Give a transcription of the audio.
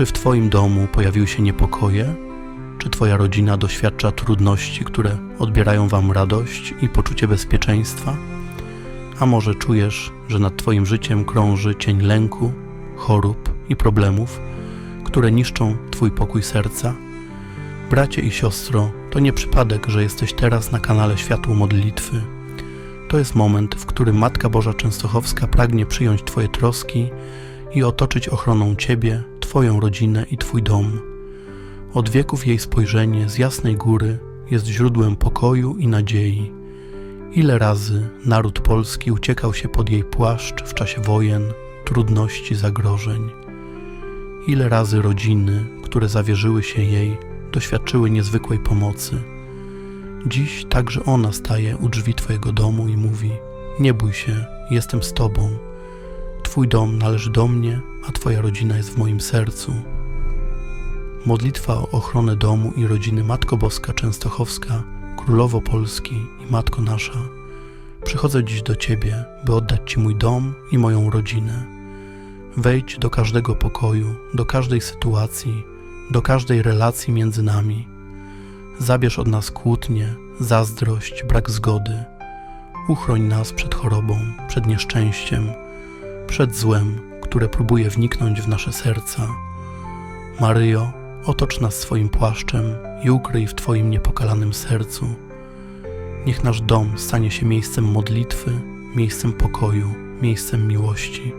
Czy w Twoim domu pojawiły się niepokoje? Czy Twoja rodzina doświadcza trudności, które odbierają Wam radość i poczucie bezpieczeństwa? A może czujesz, że nad Twoim życiem krąży cień lęku, chorób i problemów, które niszczą Twój pokój serca? Bracie i siostro, to nie przypadek, że jesteś teraz na kanale Światło Modlitwy. To jest moment, w którym Matka Boża Częstochowska pragnie przyjąć Twoje troski i otoczyć ochroną Ciebie, Twoją rodzinę i Twój dom. Od wieków jej spojrzenie z jasnej góry jest źródłem pokoju i nadziei. Ile razy naród polski uciekał się pod jej płaszcz w czasie wojen, trudności, zagrożeń. Ile razy rodziny, które zawierzyły się jej, doświadczyły niezwykłej pomocy. Dziś także ona staje u drzwi Twojego domu i mówi: Nie bój się, jestem z Tobą. Twój dom należy do mnie, a Twoja rodzina jest w moim sercu. Modlitwa o ochronę domu i rodziny Matko Boska Częstochowska, Królowo Polski i Matko Nasza. Przychodzę dziś do Ciebie, by oddać Ci mój dom i moją rodzinę. Wejdź do każdego pokoju, do każdej sytuacji, do każdej relacji między nami. Zabierz od nas kłótnie, zazdrość, brak zgody. Uchroń nas przed chorobą, przed nieszczęściem, przed złem, które próbuje wniknąć w nasze serca. Maryjo, otocz nas swoim płaszczem i ukryj w Twoim niepokalanym sercu. Niech nasz dom stanie się miejscem modlitwy, miejscem pokoju, miejscem miłości.